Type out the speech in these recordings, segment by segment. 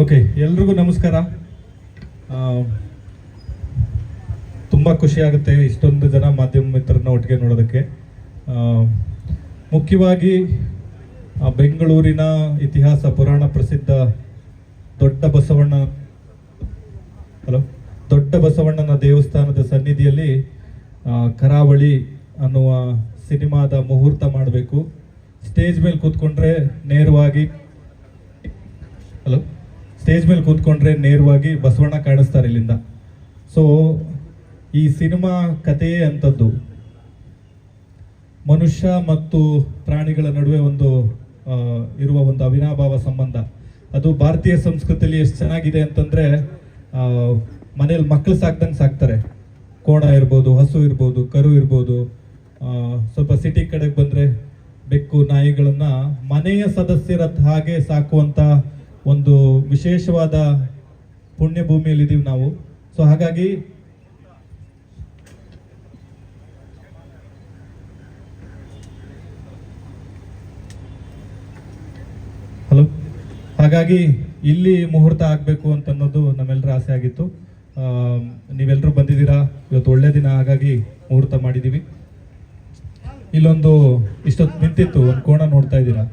Okay, ಎಲ್ರಿಗೂ ನಮಸ್ಕಾರ. ತುಂಬ ತುಂಬಾ ಖುಷಿ ಆಗುತ್ತೆ ಇಷ್ಟೊಂದು ಜನ ಮಾಧ್ಯಮ ಮಿತ್ರರನ್ನ ಒಟ್ಟಿಗೆ ನೋಡೋದಕ್ಕೆ. ಮುಖ್ಯವಾಗಿ ಬೆಂಗಳೂರಿನ ಇತಿಹಾಸ, ಪುರಾಣ ಪ್ರಸಿದ್ಧ ದೊಡ್ಡ ಬಸವಣ್ಣ, ಹಲೋ, ದೊಡ್ಡ ಬಸವಣ್ಣನ ದೇವಸ್ಥಾನದ ಸನ್ನಿಧಿಯಲ್ಲಿ ಕರಾವಳಿ ಅನ್ನುವ ಸಿನಿಮಾದ ಮುಹೂರ್ತ ಮಾಡಬೇಕು. ಸ್ಟೇಜ್ ಮೇಲೆ ಕೂತ್ಕೊಂಡ್ರೆ ನೇರವಾಗಿ, ಹಲೋ ಸ್ಟೇಜ್ ಮೇಲೆ ಕೂತ್ಕೊಂಡ್ರೆ ನೇರವಾಗಿ ಬಸವಣ್ಣ ಕಾಣಿಸ್ತಾರೆ ಇಲ್ಲಿಂದ. ಸೊ ಈ ಸಿನಿಮಾ ಕಥೆಯೇ ಅಂಥದ್ದು ಮನುಷ್ಯ ಮತ್ತು ಪ್ರಾಣಿಗಳ ನಡುವೆ ಒಂದು ಇರುವ ಒಂದು ಅವಿನಾಭಾವ ಸಂಬಂಧ. ಅದು ಭಾರತೀಯ ಸಂಸ್ಕೃತಿಯಲ್ಲಿ ಎಷ್ಟು ಚೆನ್ನಾಗಿದೆ ಅಂತಂದ್ರೆ ಮನೇಲಿ ಮಕ್ಕಳು ಸಾಕ್ದಂಗೆ ಸಾಕ್ತಾರೆ. ಕೋಣ ಇರ್ಬೋದು, ಹಸು ಇರ್ಬೋದು, ಕರು ಇರ್ಬೋದು. ಸ್ವಲ್ಪ ಸಿಟಿ ಕಡೆಗೆ ಬಂದರೆ ಬೆಕ್ಕು, ನಾಯಿಗಳನ್ನ ಮನೆಯ ಸದಸ್ಯರ ಹಾಗೆ ಸಾಕುವಂತ ಒಂದು ವಿಶೇಷವಾದ ಪುಣ್ಯ ಭೂಮಿಯಲ್ಲಿ ಇದೀವಿ ನಾವು. ಸೊ ಹಾಗಾಗಿ ಹಲೋ? ಹಾಗಾಗಿ ಇಲ್ಲಿ ಮುಹೂರ್ತ ಆಗಬೇಕು ಅಂತ ಅನ್ನೋದು ನಮ್ಮೆಲ್ಲರ ಆಸೆ ಆಗಿತ್ತು. ನೀವೆಲ್ಲರೂ ಬಂದಿದ್ದೀರಾ? ಇವತ್ತು ಒಳ್ಳೆ ದಿನ, ಹಾಗಾಗಿ ಮುಹೂರ್ತ ಮಾಡಿದ್ದೀವಿ. ಇಲ್ಲೊಂದು ಇಷ್ಟೊತ್ತು ನಿಂತಿತ್ತು, ಒಂದು ಕೋಣ ನೋಡ್ತಾ ಇದ್ದೀರಾ?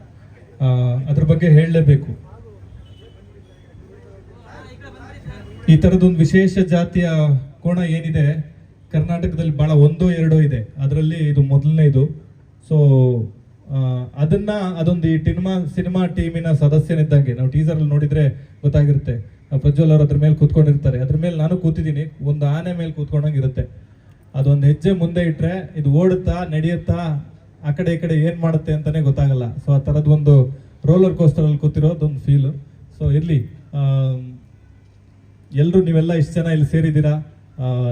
ಅದ್ರ ಬಗ್ಗೆ ಹೇಳಲೇಬೇಕು. ಈ ಥರದೊಂದು ವಿಶೇಷ ಜಾತಿಯ ಕೋಣ ಏನಿದೆ, ಕರ್ನಾಟಕದಲ್ಲಿ ಬಹಳ ಒಂದೋ ಎರಡೋ ಇದೆ. ಅದರಲ್ಲಿ ಇದು ಮೊದಲನೇದು. ಸೊ ಅದನ್ನ ಅದೊಂದು ಈ ಟಿನ್ಮಾ, ಸಿನಿಮಾ ಟೀಮಿನ ಸದಸ್ಯನಿದ್ದಂಗೆ, ನಾವು ಟೀಸರ್ ಅಲ್ಲಿ ನೋಡಿದ್ರೆ ಗೊತ್ತಾಗಿರುತ್ತೆ. ಪ್ರಜ್ವಲ್ ಅವರು ಅದ್ರ ಮೇಲೆ ಕೂತ್ಕೊಂಡಿರ್ತಾರೆ. ಅದ್ರ ಮೇಲೆ ನಾನು ಕೂತಿದ್ದೀನಿ. ಒಂದು ಆನೆ ಮೇಲೆ ಕೂತ್ಕೊಂಡಂಗೆ ಇರುತ್ತೆ. ಅದೊಂದು ಹೆಜ್ಜೆ ಮುಂದೆ ಇಟ್ರೆ ಇದು ಓಡುತ್ತಾ, ನಡೆಯುತ್ತಾ, ಆ ಕಡೆ ಈ ಕಡೆ ಏನು ಮಾಡುತ್ತೆ ಅಂತಾನೆ ಗೊತ್ತಾಗಲ್ಲ. ಸೊ ಆ ಥರದ್ದು ಒಂದು ರೋಲರ್ ಕೋಸ್ಟರ್ ಅಲ್ಲಿ ಕೂತಿರೋದೊಂದು ಫೀಲ್ ಸೊ ಇರ್ಲಿ. ಎಲ್ಲರೂ ನೀವೆಲ್ಲ ಇಷ್ಟು ಜನ ಇಲ್ಲಿ ಸೇರಿದ್ದೀರಾ?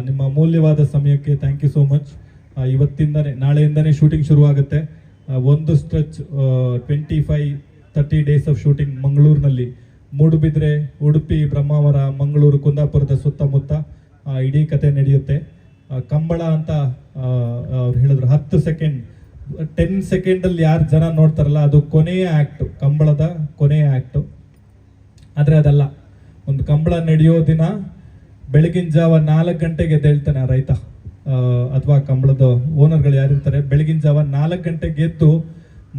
ನಿಮ್ಮ ಅಮೂಲ್ಯವಾದ ಸಮಯಕ್ಕೆ ಥ್ಯಾಂಕ್ ಯು ಸೋ ಮಚ್ ಇವತ್ತಿಂದನೇ, ನಾಳೆಯಿಂದನೇ ಶೂಟಿಂಗ್ ಶುರುವಾಗುತ್ತೆ. ಒಂದು stretch twenty five thirty days of shooting ಮಂಗಳೂರಿನಲ್ಲಿ. ಮೂಡುಬಿದ್ರೆ ಉಡುಪಿ, ಬ್ರಹ್ಮಾವರ, ಮಂಗಳೂರು, ಕುಂದಾಪುರದ ಸುತ್ತಮುತ್ತ ಇಡೀ ಕತೆ ನಡೆಯುತ್ತೆ. ಕಂಬಳ ಅಂತ ಅವ್ರು ಹೇಳಿದ್ರು. ಹತ್ತು ಸೆಕೆಂಡ್ ಟೆನ್ ಸೆಕೆಂಡಲ್ಲಿ ಯಾರು ಜನ ನೋಡ್ತಾರಲ್ಲ, ಅದು ಕೊನೆಯ ಆ್ಯಕ್ಟು ಕಂಬಳದ ಕೊನೆಯ ಆ್ಯಕ್ಟು ಆದರೆ ಅದಲ್ಲ. ಒಂದು ಕಂಬಳ ನಡೆಯೋ ದಿನ ಬೆಳಗಿನ ಜಾವ ನಾಲ್ಕು ಗಂಟೆಗೆ ಎದ್ದೇಳ್ತಾನೆ ಆ ರೈತ. ಅಥವಾ ಕಂಬಳದ ಓನರ್ಗಳು ಯಾರಿರ್ತಾರೆ, ಬೆಳಗಿನ ಜಾವ ನಾಲ್ಕು ಗಂಟೆಗೆ ಎದ್ದು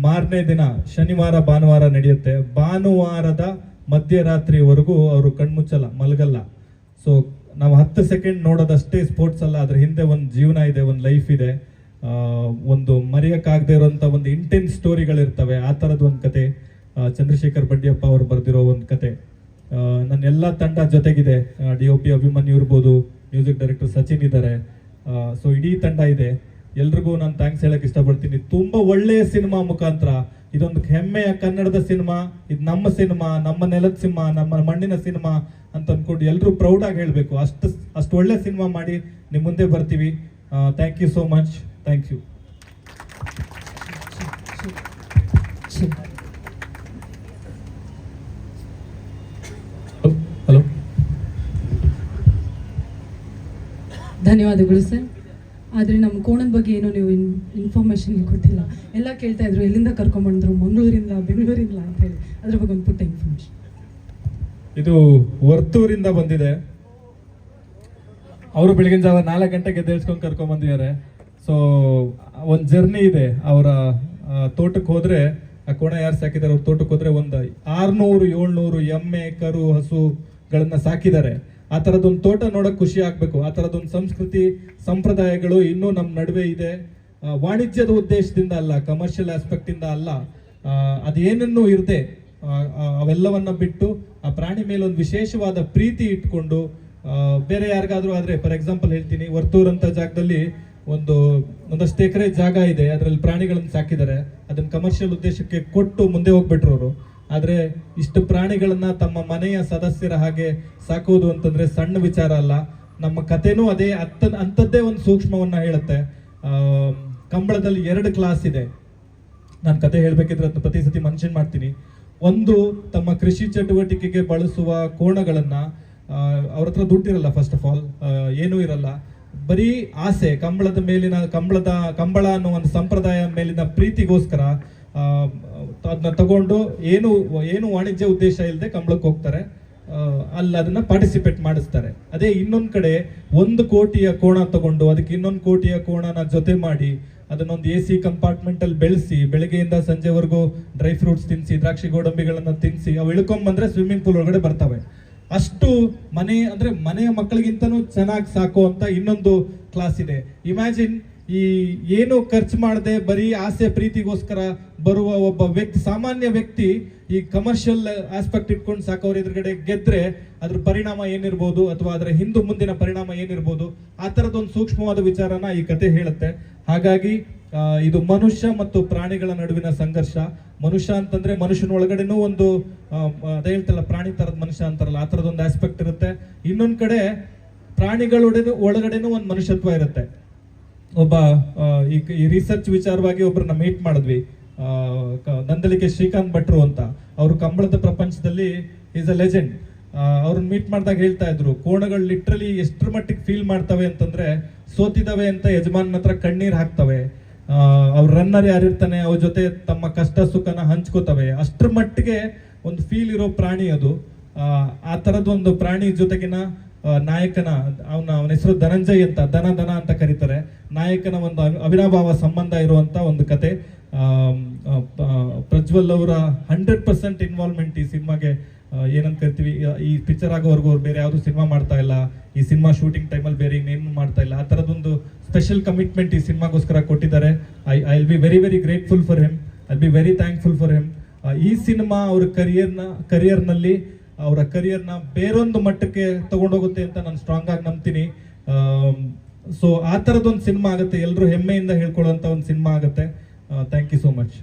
ಮಾರನೇ ದಿನ ಶನಿವಾರ, ಭಾನುವಾರ ನಡೆಯುತ್ತೆ. ಭಾನುವಾರದ ಮಧ್ಯರಾತ್ರಿವರೆಗೂ ಅವರು ಕಣ್ಮುಚ್ಚಲ್ಲ, ಮಲಗಲ್ಲ. ಸೊ ನಾವು ಹತ್ತು ಸೆಕೆಂಡ್ ನೋಡೋದಷ್ಟೇ ಸ್ಪೋರ್ಟ್ಸ್ ಅಲ್ಲ ಅದ್ರ ಹಿಂದೆ ಒಂದು ಜೀವನ ಇದೆ, ಒಂದು ಲೈಫ್ ಇದೆ. ಒಂದು ಮರೆಯೋಕ್ಕಾಗದೇ ಇರೋಂಥ ಒಂದು ಇಂಟೆನ್ಸ್ ಸ್ಟೋರಿಗಳಿರ್ತವೆ ಆ ಥರದ ಒಂದು ಕತೆ ಚಂದ್ರಶೇಖರ್ ಬಂಡಿಯಪ್ಪ ಅವರು ಬರೆದಿರೋ ಒಂದು ಕತೆ. ನನ್ನ ಎಲ್ಲ ತಂಡ ಜೊತೆಗಿದೆ. ಡಿ ಒ ಪಿ ಅಭಿಮನ್ಯು ಇರ್ಬೋದು ಮ್ಯೂಸಿಕ್ ಡೈರೆಕ್ಟರ್ ಸಚಿನ್ ಇದ್ದಾರೆ. ಸೊ ಇಡೀ ತಂಡ ಇದೆ. ಎಲ್ರಿಗೂ ನಾನು ಥ್ಯಾಂಕ್ಸ್ ಹೇಳಕ್ ಇಷ್ಟಪಡ್ತೀನಿ. ತುಂಬಾ ಒಳ್ಳೆಯ ಸಿನಿಮಾ ಮುಖಾಂತರ. ಇದೊಂದು ಹೆಮ್ಮೆಯ ಕನ್ನಡದ ಸಿನಿಮಾ, ಇದು ನಮ್ಮ ಸಿನಿಮಾ, ನಮ್ಮ ನೆಲದ ಸಿನಿಮಾ, ನಮ್ಮ ಮಣ್ಣಿನ ಸಿನಿಮಾ ಅಂತ ಅಂದ್ಕೊಂಡು ಎಲ್ಲರೂ ಪ್ರೌಡ್ ಆಗಿ ಹೇಳಬೇಕು. ಅಷ್ಟು ಅಷ್ಟು ಒಳ್ಳೆ ಸಿನಿಮಾ ಮಾಡಿ ನಿಮ್ಮ ಮುಂದೆ ಬರ್ತೀವಿ. Thank you so much thank you ಧನ್ಯವಾದಗಳು ಸರ್. ಆದರೆ ನಮ್ಮ ಕೋಣದ ಬಗ್ಗೆ ಏನೋ ನೀವು ಇನ್ ಇನ್ಫಾರ್ಮೇಷನ್ ಕೊಟ್ಟಿಲ್ಲ. ಎಲ್ಲ ಕೇಳ್ತಾ ಇದ್ರು, ಎಲ್ಲಿಂದ ಕರ್ಕೊಂಡ್ಬಂದ್ರು ಮಂಗಳೂರಿಂದ, ಬೆಂಗಳೂರಿಂದ ಅಂತ ಹೇಳಿ. ಅದ್ರ ಬಗ್ಗೆ ಒಂದು ಪುಟ್ಟ ಇನ್ಫಾರ್ಮೇಷನ್ ಇದು ವರ್ತೂರಿಂದ ಬಂದಿದೆ. ಅವರು ಬೆಳಗಿನ ಜಾವ ನಾಲ್ಕು ಗಂಟೆಗೆ ಎದ್ದೇಳ್ಸ್ಕೊಂಡು ಕರ್ಕೊಂಡ್ ಬಂದಿದ್ದಾರೆ. ಸೊ ಒಂದು ಜರ್ನಿ ಇದೆ. ಅವರ ತೋಟಕ್ಕೆ ಹೋದರೆ, ಆ ಕೋಣ ಯಾರು ಸಾಕಿದ್ದಾರೆ, ಅವ್ರ ತೋಟಕ್ಕೆ ಹೋದರೆ ಒಂದು ಆರುನೂರು, ಏಳ್ನೂರು ಎಮ್ಮೆ, ಕರು ಹಸುಗಳನ್ನು ಸಾಕಿದ್ದಾರೆ. ಆ ಥರದೊಂದು ತೋಟ ನೋಡಕ್ ಖುಷಿ ಆಗಬೇಕು. ಆ ಥರದೊಂದು ಸಂಸ್ಕೃತಿ, ಸಂಪ್ರದಾಯಗಳು ಇನ್ನೂ ನಮ್ಮ ನಡುವೆ ಇದೆ. ವಾಣಿಜ್ಯದ ಉದ್ದೇಶದಿಂದ ಅಲ್ಲ ಕಮರ್ಷಿಯಲ್ ಆಸ್ಪೆಕ್ಟ್ ಇಂದ ಅಲ್ಲ ಅದೇನನ್ನೂ ಇರದೆ ಅವೆಲ್ಲವನ್ನ ಬಿಟ್ಟು ಆ ಪ್ರಾಣಿ ಮೇಲೆ ಒಂದು ವಿಶೇಷವಾದ ಪ್ರೀತಿ ಇಟ್ಕೊಂಡು ಬೇರೆ ಯಾರಿಗಾದರೂ ಆದ್ರೆ ಫಾರ್ ಎಕ್ಸಾಂಪಲ್ ಹೇಳ್ತೀನಿ, ವರ್ತೂರ್ ಅಂತ ಜಾಗದಲ್ಲಿ ಒಂದು, ಒಂದಷ್ಟು ಎಕರೆ ಜಾಗ ಇದೆ. ಅದರಲ್ಲಿ ಪ್ರಾಣಿಗಳನ್ನು ಸಾಕಿದ್ದಾರೆ. ಅದನ್ನ ಕಮರ್ಷಿಯಲ್ ಉದ್ದೇಶಕ್ಕೆ ಕೊಟ್ಟು ಮುಂದೆ ಹೋಗ್ಬಿಟ್ರು ಅವರು. ಆದ್ರೆ ಇಷ್ಟು ಪ್ರಾಣಿಗಳನ್ನು ತಮ್ಮ ಮನೆಯ ಸದಸ್ಯರ ಹಾಗೆ ಸಾಕೋದು ಅಂತಂದ್ರೆ ಸಣ್ಣ ವಿಚಾರ ಅಲ್ಲ. ನಮ್ಮ ಕಥೆನೂ ಅದೇ ಅತ್ತ, ಅಂಥದ್ದೇ ಒಂದು ಸೂಕ್ಷ್ಮವನ್ನ ಹೇಳುತ್ತೆ. ಕಂಬಳದಲ್ಲಿ ಎರಡು ಕ್ಲಾಸ್ ಇದೆ. ನಾನು ಕತೆ ಹೇಳಬೇಕಿದ್ರೆ ಅದನ್ನ ಪ್ರತಿ ಸತಿ ಮನ್ಷನ್ ಮಾಡ್ತೀನಿ. ಒಂದು, ತಮ್ಮ ಕೃಷಿ ಚಟುವಟಿಕೆಗೆ ಬಳಸುವ ಕೋಣಗಳನ್ನು ಅವ್ರ ಹತ್ರ ದುಡ್ಡಿರಲ್ಲ ಫಸ್ಟ್ ಆಫ್ ಆಲ್ ಏನೂ ಇರಲ್ಲ. ಬರೀ ಆಸೆ, ಕಂಬಳದ ಮೇಲಿನ, ಕಂಬಳದ, ಕಂಬಳ ಅನ್ನೋ ಒಂದು ಸಂಪ್ರದಾಯ ಮೇಲಿನ ಪ್ರೀತಿಗೋಸ್ಕರ ಅದನ್ನ ತಗೊಂಡು ಏನು ಏನು ವಾಣಿಜ್ಯ ಉದ್ದೇಶ ಇಲ್ಲದೆ ಕಂಬಳಕ್ಕೆ ಹೋಗ್ತಾರೆ. ಅಲ್ಲಿ ಅದನ್ನ ಪಾರ್ಟಿಸಿಪೇಟ್ ಮಾಡಿಸ್ತಾರೆ. ಅದೇ ಇನ್ನೊಂದು ಕಡೆ ಒಂದು ಕೋಟಿಯ ಕೋಣ ತಗೊಂಡು ಅದಕ್ಕೆ ಇನ್ನೊಂದು ಕೋಟಿಯ ಕೋಣನ ಜೊತೆ ಮಾಡಿ ಅದನ್ನೊಂದು ಎ ಸಿ ಕಂಪಾರ್ಟ್ಮೆಂಟ್ ಅಲ್ಲಿ ಬೆಳೆಸಿ ಬೆಳಗ್ಗೆಯಿಂದ ಸಂಜೆವರೆಗೂ ಡ್ರೈ ಫ್ರೂಟ್ಸ್ ತಿನ್ಸಿ, ದ್ರಾಕ್ಷಿ ಗೋಡಂಬಿಗಳನ್ನ ತಿನ್ಸಿ ಅವು ಇಳ್ಕೊಂಬಂದ್ರೆ ಸ್ವಿಮ್ಮಿಂಗ್ ಪೂಲ್ ಒಳಗಡೆ ಬರ್ತವೆ. ಅಷ್ಟು ಮನೆ ಅಂದ್ರೆ ಮನೆಯ ಮಕ್ಕಳಿಗಿಂತನೂ ಚೆನ್ನಾಗಿ ಸಾಕು ಅಂತ ಇನ್ನೊಂದು ಕ್ಲಾಸ್ ಇದೆ. ಇಮ್ಯಾಜಿನ್ ಈ ಏನು ಖರ್ಚು ಮಾಡದೆ ಬರೀ ಆಸೆ ಪ್ರೀತಿಗೋಸ್ಕರ ಬರುವ ಒಬ್ಬ ವ್ಯಕ್ತಿ, ಸಾಮಾನ್ಯ ವ್ಯಕ್ತಿ ಈ ಕಮರ್ಷಿಯಲ್ ಆಸ್ಪೆಕ್ಟ್ ಇಟ್ಕೊಂಡು ಸಾಕವ್ರ ಎದುರುಗಡೆ ಗೆದ್ರೆ ಅದ್ರ ಪರಿಣಾಮ ಏನಿರ್ಬೋದು ಅಥವಾ ಅದರ ಹಿಂದು ಮುಂದಿನ ಪರಿಣಾಮ ಏನಿರ್ಬೋದು, ಆ ತರದೊಂದು ಸೂಕ್ಷ್ಮವಾದ ವಿಚಾರನ ಈ ಕತೆ ಹೇಳುತ್ತೆ. ಹಾಗಾಗಿ ಇದು ಮನುಷ್ಯ ಮತ್ತು ಪ್ರಾಣಿಗಳ ನಡುವಿನ ಸಂಘರ್ಷ. ಮನುಷ್ಯ ಅಂತಂದ್ರೆ ಮನುಷ್ಯನ ಒಳಗಡೆನೂ ಒಂದು ಅದೇ ಹೇಳ್ತಲ್ಲ, ಪ್ರಾಣಿ ತರದ ಮನುಷ್ಯ ಅಂತಾರಲ್ಲ, ಆ ತರದೊಂದು ಆಸ್ಪೆಕ್ಟ್ ಇರುತ್ತೆ. ಇನ್ನೊಂದು ಕಡೆ, ಪ್ರಾಣಿಗಳೊಡನೆ, ಒಳಗಡೆನೂ ಒಂದು ಮನುಷ್ಯತ್ವ ಇರುತ್ತೆ. ಒಬ್ಬ ಈ ರಿಸರ್ಚ್ ವಿಚಾರವಾಗಿ ಒಬ್ಬರನ್ನ ಮೀಟ್ ಮಾಡಿದ್ವಿ. ನಂದಲಿಕೆ ಶ್ರೀಕಾಂತ್ ಭಟ್ರು ಅಂತ. ಅವರು ಕಂಬಳದ ಪ್ರಪಂಚದಲ್ಲಿ ಈಸ್ ಅ ಲೆಜೆಂಡ್ ಅವ್ರನ್ನ ಮೀಟ್ ಮಾಡಿದಾಗ ಹೇಳ್ತಾ ಇದ್ರು ಕೋಣಗಳು ಲಿಟ್ರಲಿ ಎಷ್ಟರ ಮಟ್ಟಿಗೆ ಫೀಲ್ ಮಾಡ್ತವೆ ಅಂತಂದ್ರೆ ಸೋತಿದ್ದಾವೆ ಅಂತ ಯಜಮಾನ್ ಹತ್ರ ಕಣ್ಣೀರು ಹಾಕ್ತವೆ. ಅವ್ರ ರನ್ನರ್ ಯಾರಿರ್ತಾನೆ ಅವ್ರ ಜೊತೆ ತಮ್ಮ ಕಷ್ಟ ಸುಖನ ಹಂಚ್ಕೋತವೆ. ಅಷ್ಟರ ಮಟ್ಟಿಗೆ ಒಂದು ಫೀಲ್ ಇರೋ ಪ್ರಾಣಿ ಅದು. ಆ, ತರದ ಒಂದು ಪ್ರಾಣಿ ಜೊತೆಗಿನ ನಾಯಕನ ಅವನ ಅವನ ಹೆಸರು ಧನಂಜಯ್ ಅಂತ ದನ ದನ ಅಂತ ಕರೀತಾರೆ. ನಾಯಕನ ಒಂದು ಅವಿ- ಅವಿನಾಭಾವ ಸಂಬಂಧ ಇರುವಂತ ಒಂದು ಕತೆ. ಪ್ರಜ್ವಲ್ ಅವರ ಹಂಡ್ರೆಡ್ ಪರ್ಸೆಂಟ್ ಇನ್ವಾಲ್ವ್ಮೆಂಟ್ ಈ ಸಿನಿಮಾಗೆ ಏನಂತ ಕರಿತೀವಿ ಈ- ಪಿಕ್ಚರ್ ಆಗೋವರೆಗೂ ಅವ್ರು ಬೇರೆ ಯಾವುದು ಸಿನಿಮಾ ಮಾಡ್ತಾ ಇಲ್ಲ, ಈ ಸಿನಿಮಾ ಶೂಟಿಂಗ್ ಟೈಮಲ್ಲಿ ಬೇರೆ ಇನ್ನೇನು ಮಾಡ್ತಾ ಇಲ್ಲ, ಆ ಥರದೊಂದು ಸ್ಪೆಷಲ್ ಕಮಿಟ್ಮೆಂಟ್ ಈ ಸಿನಿಮಾಗೋಸ್ಕರ ಕೊಟ್ಟಿದ್ದಾರೆ. I I will be very very grateful for him I be very thankful for him ಈ ಸಿನಿಮಾ ಅವ್ರ ಕರಿಯರ್ನ ಕರಿಯರ್ನಲ್ಲಿ ಅವರ ಕರಿಯರ್ನ ಬೇರೊಂದು ಮಟ್ಟಕ್ಕೆ ತಗೊಂಡೋಗುತ್ತೆ ಅಂತ ನಾನು ಸ್ಟ್ರಾಂಗ್ ಆಗಿ ನಂಬ್ತೀನಿ. ಸೊ ಆ ಥರದೊಂದು ಸಿನಿಮಾ ಆಗುತ್ತೆ ಎಲ್ಲರೂ ಹೆಮ್ಮೆಯಿಂದ ಹೇಳ್ಕೊಳ್ಳೋಂಥ ಒಂದು ಸಿನಿಮಾ ಆಗುತ್ತೆ. Thank you so much